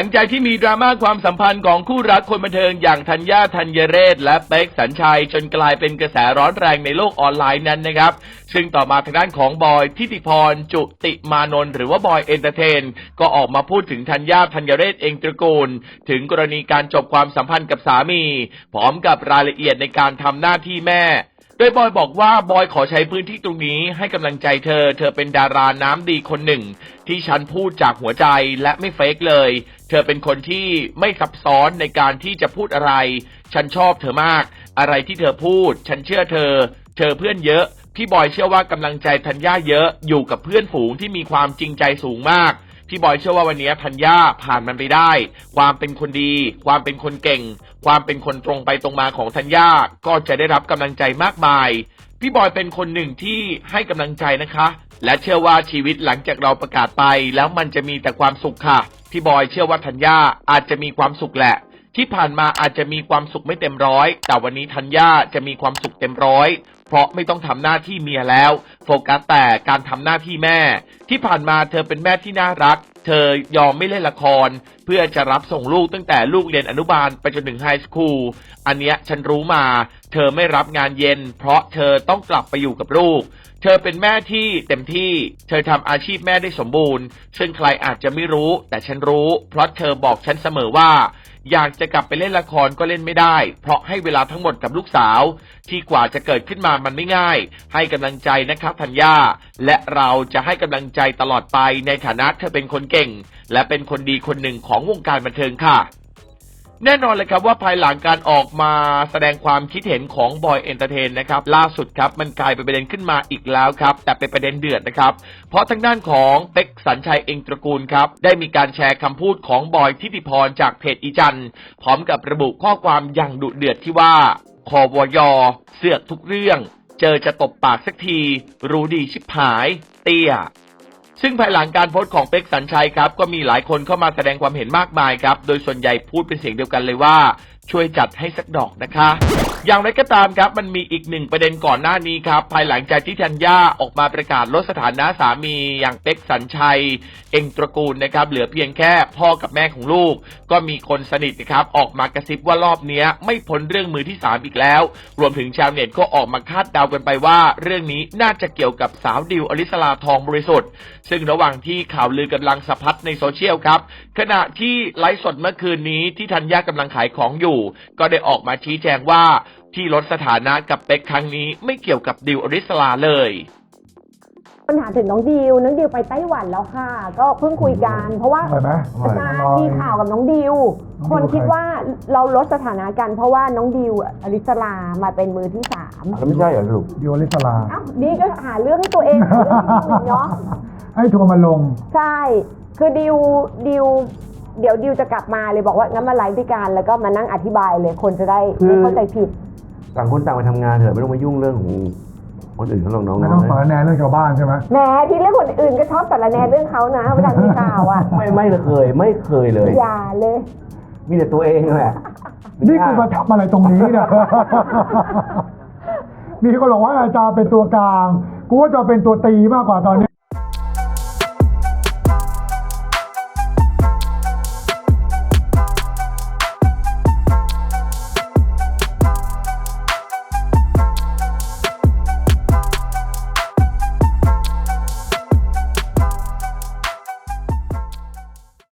ังจากที่มีดราม่าความสัมพันธ์ของคู่รักคนบันเทิงอย่างธัญญาธัญเรศ และเป๊กสัญชัย จนกลายเป็นกระแสร้อนแรงในโลกออนไลน์นั้นนะครับ ซึ่งต่อมาทางด้านของบอยทิติพร จุติมานนท์หรือว่าบอยเอนเตอร์เทน ก็ออกมาพูดถึงธัญญาธัญเรศเองตระกูล ถึงกรณีการจบความสัมพันธ์กับสามี พร้อมกับรายละเอียดในการทำหน้าที่แม่ ดยบอยบอกว่าบอยขอใช้พื้นที่ตรงนี้ให้กำลังใจเธอ เธอเป็นดาราน้ำดีคนหนึ่ง ที่ฉันพูดจากหัวใจและไม่เฟกเลย เธอเป็นคนที่ไม่ซับซ้อนในการที่จะพูดอะไร ฉันชอบเธอมาก อะไรที่เธอพูด ฉันเชื่อเธอ เธอเพื่อนเยอะ พี่บอยเชื่อว่ากำลังใจธัญญาเยอะ อยู่กับเพื่อนฝูงที่มีความจริงใจสูงมาก พี่บอยเชื่อว่าวันนี้ธัญญาผ่านมันไปได้ ความเป็นคนดี ความเป็นคนเก่ง ความเป็นคนตรงไปตรงมาของธัญญาก็จะได้รับกำลังใจมากมาย พี่บอยเป็นคนหนึ่งที่ให้กำลังใจนะคะ และเชื่อว่าชีวิตหลังจากเราประกาศไป แล้วมันจะมีแต่ความสุขค่ะ พี่บอยเชื่อว่าธัญญาอาจจะมีความสุขแหละที่ผ่านมาอาจจะมีความสุขไม่เต็มร้อย แต่วันนี้ธัญญาจะมีความสุขเต็มร้อย เพราะไม่ต้องทำหน้าที่เมียแล้ว โฟกัสแต่การทำหน้าที่แม่ ที่ผ่านมาเธอเป็นแม่ที่น่ารัก เธอยอมไม่เล่นละคร เพื่อจะรับส่งลูกตั้งแต่ลูกเรียนอนุบาลไปจนถึงไฮสคูล อันเนี้ยฉันรู้มา เธอไม่รับงานเย็น เพราะเธอต้องกลับไปอยู่กับลูก เธอเป็นแม่ที่เต็มที่ เธอทำอาชีพแม่ได้สมบูรณ์ ซึ่งใครอาจจะไม่รู้ แต่ฉันรู้ เพราะเธอบอกฉันเสมอว่า อยากจะกลับไปเล่นละครก็เล่นไม่ได้ เพราะให้เวลาทั้งหมดกับลูกสาว ที่กว่าจะเกิดขึ้นมามันไม่ง่าย ให้กำลังใจนะครับธัญญา และเราจะให้กำลังใจตลอดไปในฐานะเธอเป็นคนเก่ง และเป็นคนดีคนหนึ่งของวงการบันเทิงค่ะ แน่นอนเลยครับว่าภายหลังการออกมาแสดงความคิดเห็นของบอยเอนเตอร์เทนนะครับล่าสุดครับมันกลายเป็นประเด็นขึ้นมาอีกแล้วครับ แต่เป็นประเด็นเดือดนะครับ เพราะทางด้านของเป็กสัญชัยเองตระกูลครับ ได้มีการแชร์คำพูดของบอยทิติพรจากเพจอีจันพร้อมกับระบุข้อความอย่างดุเดือดที่ว่าคอวยอเสือกทุกเรื่อง เจอจะตบปากสักที รู้ดีชิบหาย เตี้ย ซึ่งภายหลังการโพสต์ของเป็กสัญชัยครับก็มีหลายคนเข้ามาแสดงความเห็นมากมายครับ โดยส่วนใหญ่พูดเป็นเสียงเดียวกันเลยว่า ช่วยจัดให้สักดอกนะคะ อย่างไรก็ตามครับมันมีอีกหนึ่งประเด็นก่อนหน้านี้ครับ ภายหลังจากที่ธัญญาออกมาประกาศลดสถานะสามีอย่างเป็กสัญชัย เองตระกูลนะครับ เหลือเพียงแค่พ่อกับแม่ของลูก ก็มีคนสนิทนะครับ ออกมากระซิบว่ารอบนี้ไม่พ้นเรื่องมือที่สามอีกแล้ว รวมถึงชาวเน็ตก็ออกมาคาดเดากันไปว่า เรื่องนี้น่าจะเกี่ยวกับสาวดิวอลิสลาทองบริสุทธิ์ ซึ่งระหว่างที่ข่าวลือกำลังสะพัดในโซเชียลครับ ขณะที่ไลฟ์สดเมื่อคืนนี้ที่ธัญญากำลังขายของอยู่ก็ได้ออกมาชี้แจงว่า ที่ลดสถานะกับเป็กครั้งนี้ไม่เกี่ยวกับดิวอริสลาเลย ปัญหาถึงน้องดิวน้องดิวไปไต้หวันแล้วค่ะ ก็เพิ่งคุยกัน เพราะว่าอร่อยไหมอร่อยมาอร่อย มีข่าวกับน้องดิวน้องดิวคนคิดว่าเราลดสถานะกัน เพราะว่าน้องดิวอลิสลามาเป็นมือที่สามแล้วไม่ใช่เหรอลูกดิวอลิสลาอ้าวนี่ก็หาเรื่องให้ตัวเองหาเรื่องให้ตัวเองเนาะ ให้ทัวร์มาลง ใช่ คือดิวดิว เดี๋ยวดิวจะกลับมาเลยบอกว่างั้นมาไลฟ์ด้วยกันแล้วก็มานั่งอธิบายเลยคนจะได้คือไม่เข้าใจผิด ต่างคนต่างไปทำงานเถอะไม่ต้องมายุ่งเรื่องของคนอื่นเขาหรอกน้องไม่ๆต้องสอนนะแนเรื่องชาวบ้านใช่ไหมแหมที่เรื่องคนอื่นก็ชอบสารแหนเรื่องเขานะเวลามีข่าวอะไม่ไม่เคย ไม่เคยเลย อย่าเลย มีแต่ตัวเองแหละนี่กูมาทำอะไรตรงนี้เนี่ยมีคนบอกว่าอาจารย์เป็นตัวกลาง กูว่าจะเป็นตัวตีมากกว่าตอนนี้